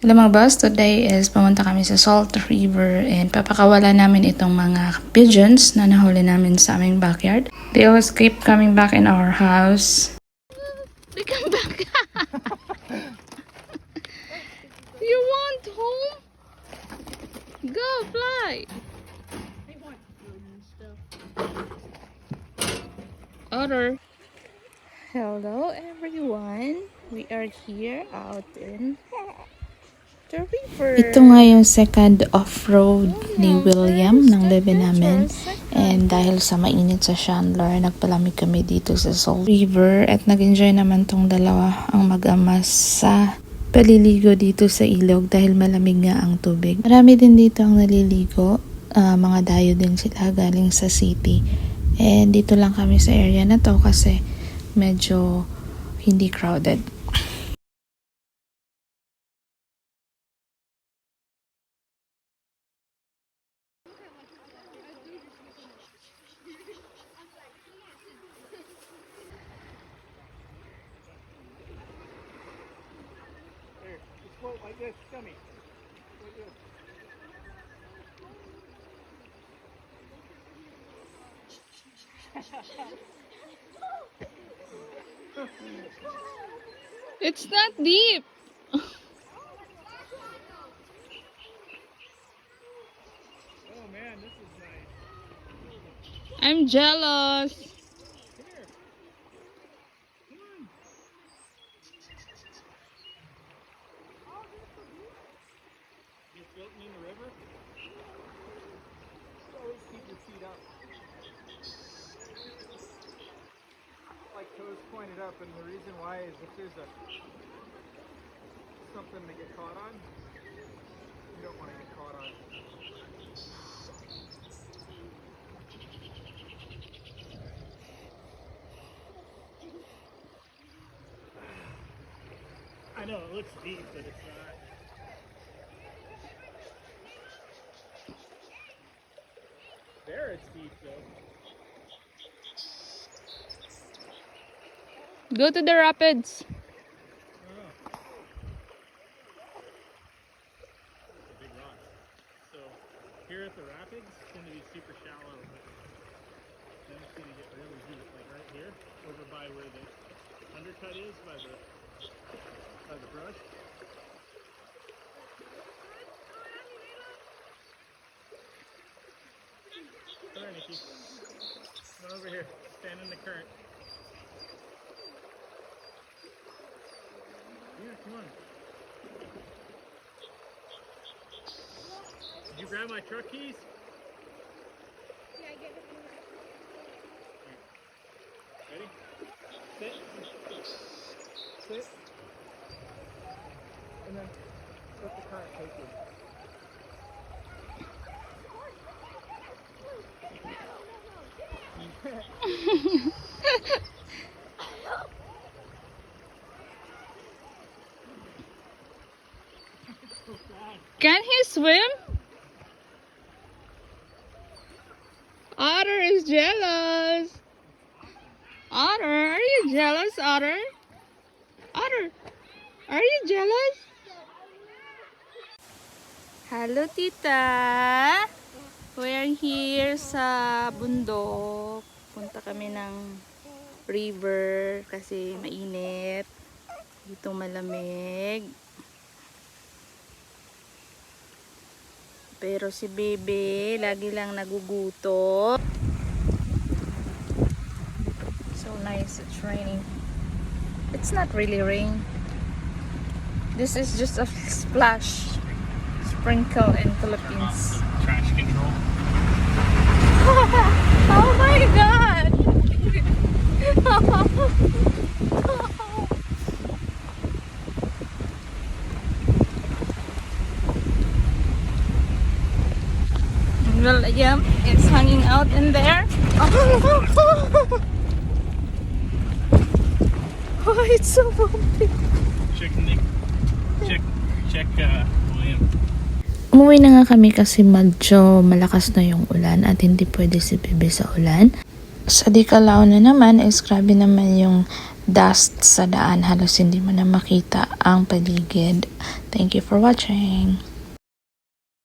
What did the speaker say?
Hello mga boss, today is pumunta kami sa Salt River and papakawala namin itong mga pigeons na nahuli namin sa aming backyard. They always keep coming back in our house. They come back. you want home? Go fly. Otter. Hello everyone. We are here out in the river. Ito nga yung second off-road ni William ng lebe namin. And dahil sa mainit sa Chandler, nagpalamig kami dito sa Salt River at nag-enjoy naman tong dalawa ang mag-ama sa paliligo dito sa ilog dahil malamig nga ang tubig. Marami din dito ang naliligo. Ah, mga dayo din sila galing sa city. And dito lang kami sa area na to kasi medyo hindi crowded. This, dummy. It's not deep. Oh man, this is nice. I'm jealous. Come here. Come on. You floating in the river? Always keep your feet up. Like toes pointed up, and the reason why is if there's a something to get caught on, you don't want to get caught on. I know it looks deep, but it's not. There it's deep though. Go to the rapids. So here at the rapids, it's going to be super shallow, but then it's going to get really deep, like right here, over by where the undercut is, by the by the brush. Here, Come over here. Stand in the current. Here, come on. Did you grab my truck keys? Ready? Sit. Sit. And then let the current take you. So fast. Can he swim? Otter is jealous. Otter, are you jealous, Otter? Otter, are you jealous? Hello, Tita. We are here sa bundok. Punta kami ng river kasi mainit. Dito malamig. Pero si Bebe, lagi lang naguguto. So nice, it's raining. It's not really rain. This is just a splash. Sprinkle in Philippines. Trash control. oh my god! William is hanging out in there. Oh, it's so bumpy. Check Nick. Check. Check uh, William. Umuwi na nga kami kasi medyo malakas na yung ulan at hindi pwede si Bebe sa ulan. Sa Dikalao na naman is grabe naman yung dust sa daan. Halos hindi mo na makita ang paligid. Thank you for watching.